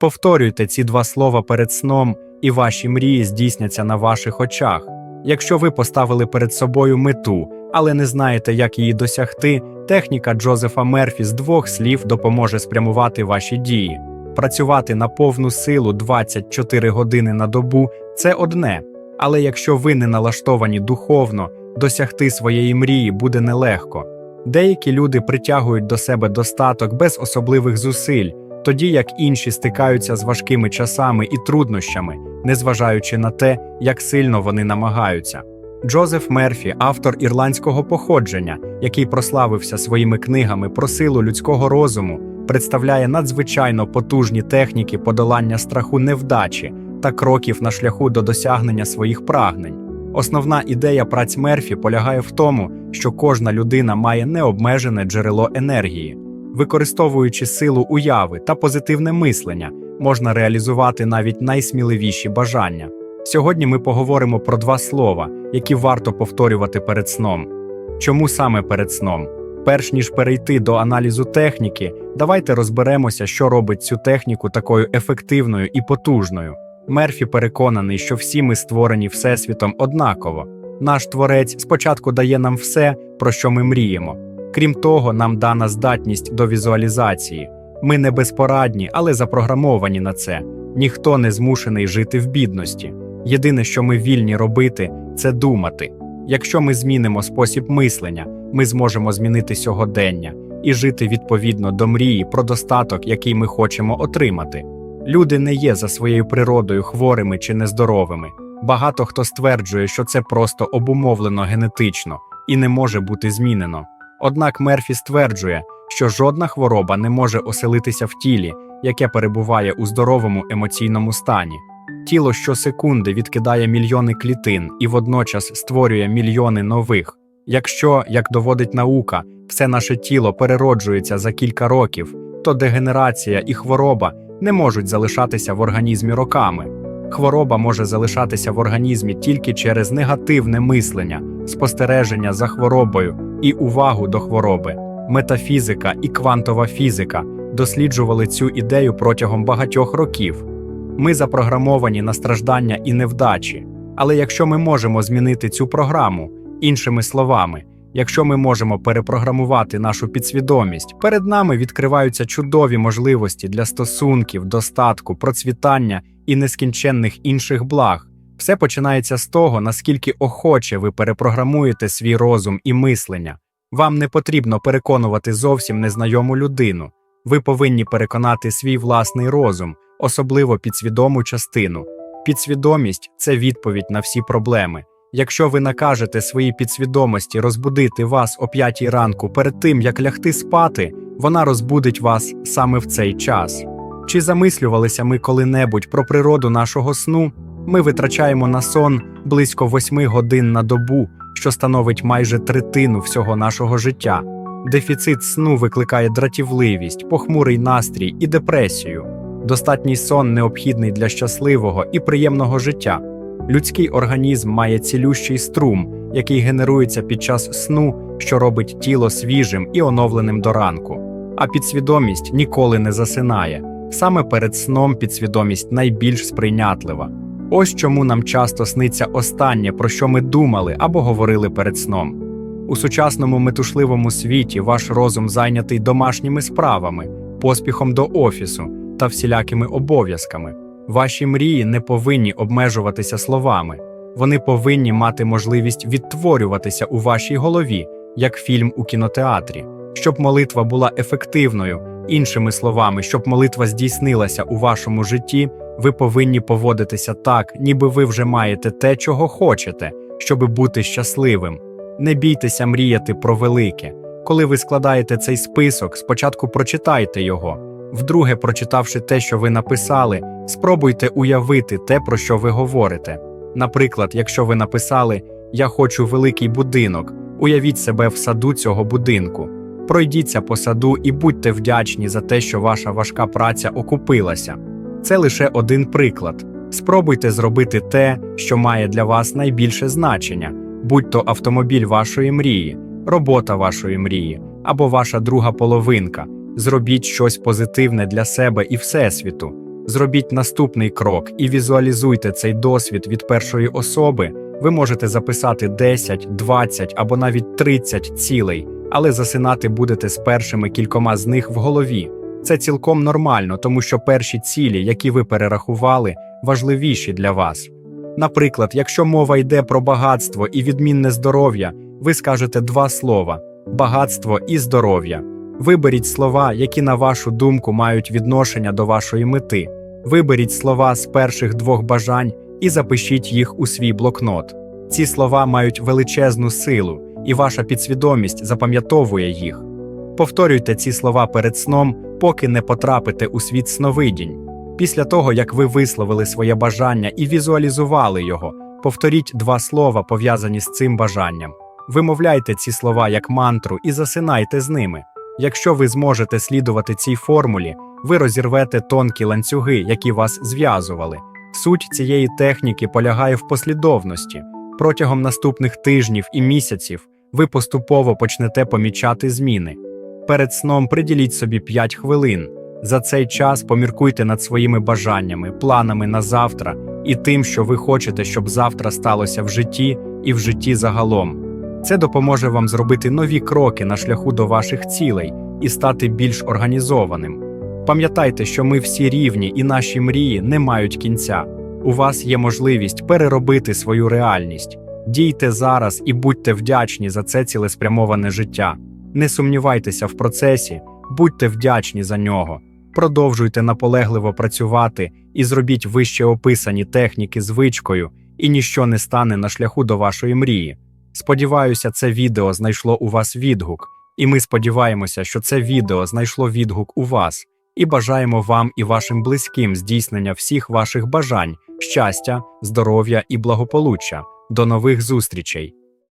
Повторюйте ці два слова перед сном, і ваші мрії здійсняться на ваших очах. Якщо ви поставили перед собою мету, але не знаєте, як її досягти, техніка Джозефа Мерфі з двох слів допоможе спрямувати ваші дії. Працювати на повну силу 24 години на добу це одне. Але якщо ви не налаштовані духовно, досягти своєї мрії буде нелегко. Деякі люди притягують до себе достаток без особливих зусиль, тоді як інші стикаються з важкими часами і труднощами, незважаючи на те, як сильно вони намагаються. Джозеф Мерфі, автор ірландського походження, який прославився своїми книгами про силу людського розуму, представляє надзвичайно потужні техніки подолання страху невдачі та кроків на шляху до досягнення своїх прагнень. Основна ідея праць Мерфі полягає в тому, що кожна людина має необмежене джерело енергії. Використовуючи силу уяви та позитивне мислення, можна реалізувати навіть найсміливіші бажання. Сьогодні ми поговоримо про два слова, які варто повторювати перед сном. Чому саме перед сном? Перш ніж перейти до аналізу техніки, давайте розберемося, що робить цю техніку такою ефективною і потужною. Мерфі переконаний, що всі ми створені Всесвітом однаково. Наш творець спочатку дає нам все, про що ми мріємо. Крім того, нам дана здатність до візуалізації. Ми не безпорадні, але запрограмовані на це. Ніхто не змушений жити в бідності. Єдине, що ми вільні робити, це думати. Якщо ми змінимо спосіб мислення, ми зможемо змінити сьогодення і жити відповідно до мрії про достаток, який ми хочемо отримати. Люди не є за своєю природою хворими чи нездоровими. Багато хто стверджує, що це просто обумовлено генетично і не може бути змінено. Однак Мерфі стверджує, що жодна хвороба не може оселитися в тілі, яке перебуває у здоровому емоційному стані. Тіло щосекунди відкидає мільйони клітин і водночас створює мільйони нових. Якщо, як доводить наука, все наше тіло перероджується за кілька років, то дегенерація і хвороба не можуть залишатися в організмі роками. Хвороба може залишатися в організмі тільки через негативне мислення, спостереження за хворобою і увагу до хвороби. Метафізика і квантова фізика досліджували цю ідею протягом багатьох років. Ми запрограмовані на страждання і невдачі. Але якщо ми можемо змінити цю програму, іншими словами, якщо ми можемо перепрограмувати нашу підсвідомість, перед нами відкриваються чудові можливості для стосунків, достатку, процвітання і нескінченних інших благ. Все починається з того, наскільки охоче ви перепрограмуєте свій розум і мислення. Вам не потрібно переконувати зовсім незнайому людину. Ви повинні переконати свій власний розум, особливо підсвідому частину. Підсвідомість це відповідь на всі проблеми. Якщо ви накажете своїй підсвідомості розбудити вас о п'ятій ранку перед тим, як лягти спати, вона розбудить вас саме в цей час. Чи замислювалися ми коли-небудь про природу нашого сну? Ми витрачаємо на сон близько восьми годин на добу, що становить майже третину всього нашого життя. Дефіцит сну викликає дратівливість, похмурий настрій і депресію. Достатній сон необхідний для щасливого і приємного життя. Людський організм має цілющий струм, який генерується під час сну, що робить тіло свіжим і оновленим до ранку. А підсвідомість ніколи не засинає. Саме перед сном підсвідомість найбільш сприйнятлива. Ось чому нам часто сниться останнє, про що ми думали або говорили перед сном. У сучасному метушливому світі ваш розум зайнятий домашніми справами, поспіхом до офісу та всілякими обов'язками. Ваші мрії не повинні обмежуватися словами, вони повинні мати можливість відтворюватися у вашій голові, як фільм у кінотеатрі, щоб молитва була ефективною. Іншими словами, щоб молитва здійснилася у вашому житті, ви повинні поводитися так, ніби ви вже маєте те, чого хочете, щоби бути щасливим. Не бійтеся мріяти про велике. Коли ви складаєте цей список, спочатку прочитайте його. Вдруге, прочитавши те, що ви написали, спробуйте уявити те, про що ви говорите. Наприклад, якщо ви написали Я хочу великий будинок, уявіть себе в саду цього будинку. Пройдіться по саду і будьте вдячні за те, що ваша важка праця окупилася. Це лише один приклад. Спробуйте зробити те, що має для вас найбільше значення, будь то автомобіль вашої мрії, робота вашої мрії або ваша друга половинка. Зробіть щось позитивне для себе і Всесвіту. Зробіть наступний крок і візуалізуйте цей досвід від першої особи. Ви можете записати 10, 20 або навіть 30 цілей, але засинати будете з першими кількома з них в голові. Це цілком нормально, тому що перші цілі, які ви перерахували, важливіші для вас. Наприклад, якщо мова йде про багатство і відмінне здоров'я, ви скажете два слова: багатство і здоров'я. Виберіть слова, які, на вашу думку, мають відношення до вашої мети. Виберіть слова з перших двох бажань і запишіть їх у свій блокнот. Ці слова мають величезну силу, і ваша підсвідомість запам'ятовує їх. Повторюйте ці слова перед сном, поки не потрапите у світ сновидінь. Після того, як ви висловили своє бажання і візуалізували його, повторіть два слова, пов'язані з цим бажанням. Вимовляйте ці слова як мантру і засинайте з ними. Якщо ви зможете слідувати цій формулі, ви розірвете тонкі ланцюги, які вас зв'язували. Суть цієї техніки полягає в послідовності. Протягом наступних тижнів і місяців ви поступово почнете помічати зміни. Перед сном приділіть собі 5 хвилин. За цей час поміркуйте над своїми бажаннями, планами на завтра і тим, що ви хочете, щоб завтра сталося в житті і в житті загалом. Це допоможе вам зробити нові кроки на шляху до ваших цілей і стати більш організованим. Пам'ятайте, що ми всі рівні і наші мрії не мають кінця. У вас є можливість переробити свою реальність. Дійте зараз і будьте вдячні за це цілеспрямоване життя. Не сумнівайтеся в процесі, будьте вдячні за нього. Продовжуйте наполегливо працювати і зробіть вище описані техніки звичкою, і ніщо не стане на шляху до вашої мрії. Сподіваюся, це відео знайшло у вас відгук, і ми сподіваємося, що це відео знайшло відгук у вас, і бажаємо вам і вашим близьким здійснення всіх ваших бажань, щастя, здоров'я і благополуччя. До нових зустрічей!